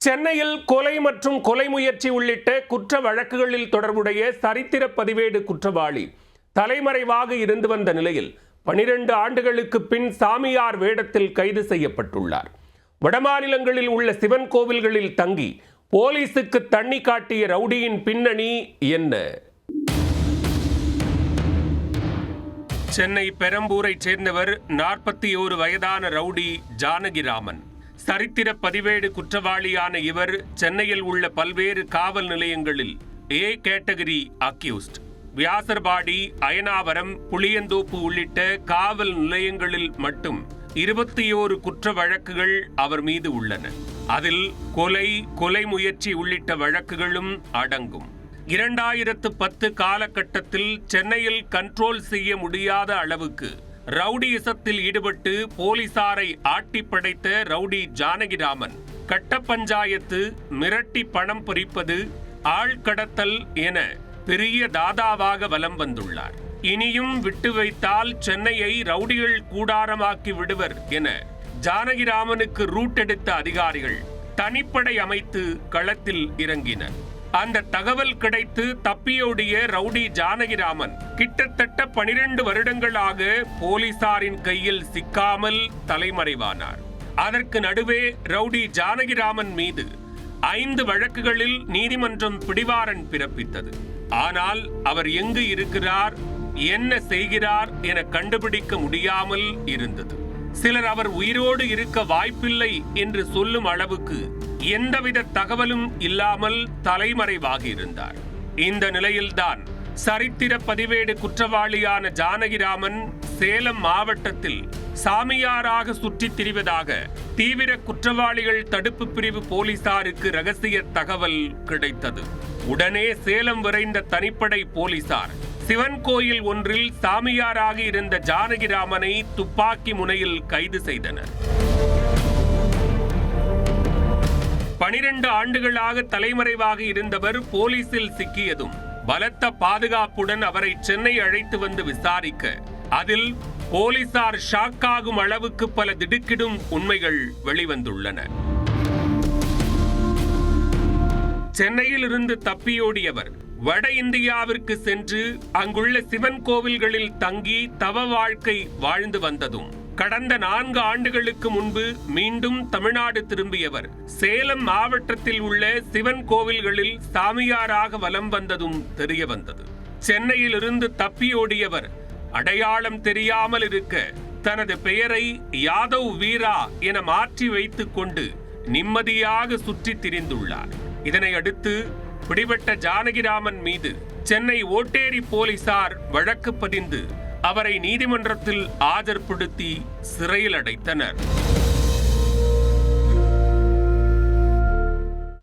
சென்னையில் கொலை மற்றும் கொலை முயற்சி உள்ளிட்ட குற்ற வழக்குகளில் தொடர்புடைய சரித்திர பதிவேடு குற்றவாளி தலைமறைவாக இருந்து வந்த நிலையில் பனிரெண்டு ஆண்டுகளுக்கு பின் சாமியார் வேடத்தில் கைது செய்யப்பட்டுள்ளார். வடமாநிலங்களில் உள்ள சிவன் கோவில்களில் தங்கி போலீசுக்கு தண்ணி காட்டிய ரவுடியின் பின்னணி என்ன? சென்னை பெரம்பூரைச் சேர்ந்தவர் நாற்பத்தி ஓரு வயதான ரவுடி ஜானகிராமன். சரித்திர பதிவேடு குற்றவாளியான இவர் சென்னையில் உள்ள பல்வேறு காவல் நிலையங்களில் A category accused Vyasarpadi Ayanavaram Pulianthope உள்ளிட்ட காவல் நிலையங்களில் மட்டும் இருபத்தி ஓரு குற்ற வழக்குகள் அவர் மீது உள்ளன. அதில் கொலை கொலை முயற்சி உள்ளிட்ட வழக்குகளும் அடங்கும். இரண்டாயிரத்து பத்து காலகட்டத்தில் சென்னையில் கண்ட்ரோல் செய்ய முடியாத அளவுக்கு ரவுடியிசத்தில் ஈடுபட்டு போலீசாரை ஆட்டி படைத்த ரவுடி ஜானகிராமன் கட்ட பஞ்சாயத்து மிரட்டி பணம் பொறிப்பது ஆள் கடத்தல் என பெரிய தாதாவாக வலம் வந்துள்ளார். இனியும் விட்டு வைத்தால் சென்னையை ரவுடிகள் கூடாரமாக்கி விடுவர் என ஜானகிராமனுக்கு ரூட் எடுத்த அதிகாரிகள் தனிப்படை அமைத்து களத்தில் இறங்கினர். அந்த தகவல் கிடைத்து தப்பியோடிய ரவுடி ஜானகிராமன் கிட்டத்தட்ட பனிரெண்டு வருடங்களாக போலீசாரின் கையில் சிக்காமல் தலைமறைவானார். அதற்கு நடுவே ரவுடி ஜானகிராமன் மீது ஐந்து வழக்குகளில் நீதிமன்றம் பிடிவாரன் பிறப்பித்தது. ஆனால் அவர் எங்கு இருக்கிறார் என்ன செய்கிறார் என கண்டுபிடிக்க முடியாமல் இருந்தது. சிலர் அவர் உயிரோடு இருக்க வாய்ப்பில்லை என்று சொல்லும் அளவுக்கு எந்தவித தகவலும் இல்லாமல் தலைமறைவாக இருந்தார் இந்த நிலையில்தான் சரித்திர பதிவேடு குற்றவாளியான ஜானகிராமன் சேலம் மாவட்டத்தில் சாமியாராக சுற்றித் திரிவதாக தீவிர குற்றவாளிகள் தடுப்பு பிரிவு போலீசாருக்கு ரகசிய தகவல் கிடைத்தது. உடனே சேலம் விரைந்த தனிப்படை போலீசார் சிவன் கோயில் ஒன்றில் சாமியாராக இருந்த ஜானகிராமனை துப்பாக்கி முனையில் கைது செய்தனர். பனிரெண்டு ஆண்டுகளாக தலைமறைவாக இருந்தவர் போலீசில் சிக்கியதும் பலத்த பாதுகாப்புடன் அவரை சென்னை அழைத்து வந்து விசாரிக்க அதில் போலீசார் ஷாக்காகும் அளவுக்கு பல திடுக்கிடும் உண்மைகள் வெளிவந்துள்ளன. சென்னையில் இருந்து தப்பியோடியவர் வட இந்தியாவிற்கு சென்று அங்குள்ள சிவன் கோவில்களில் தங்கி தவ வாழ்க்கை வாழ்ந்து வந்ததும் கடந்த நான்கு ஆண்டுகளுக்கு முன்பு மீண்டும் தமிழ்நாடு திரும்பியவர். சேலம் மாவட்டத்தில் உள்ள சிவன் கோவில்களில் சாமியாராக வலம் வந்ததும் தெரிய வந்தது. சென்னையிலிருந்து தப்பியோடியவர் அடையாளம் தெரியாமல் இருக்க தனது பெயரை யாதவ் வீரா என மாற்றி வைத்துக் கொண்டு நிம்மதியாக சுற்றி திரிந்துள்ளார். இதனை அடுத்து பிடிபட்ட ஜானகிராமன் மீது சென்னை ஓட்டேரி போலீசார் வழக்கு பதிந்து அவரை நீதிமன்றத்தில் ஆஜர்படுத்தி சிறையில் அடைத்தனர்.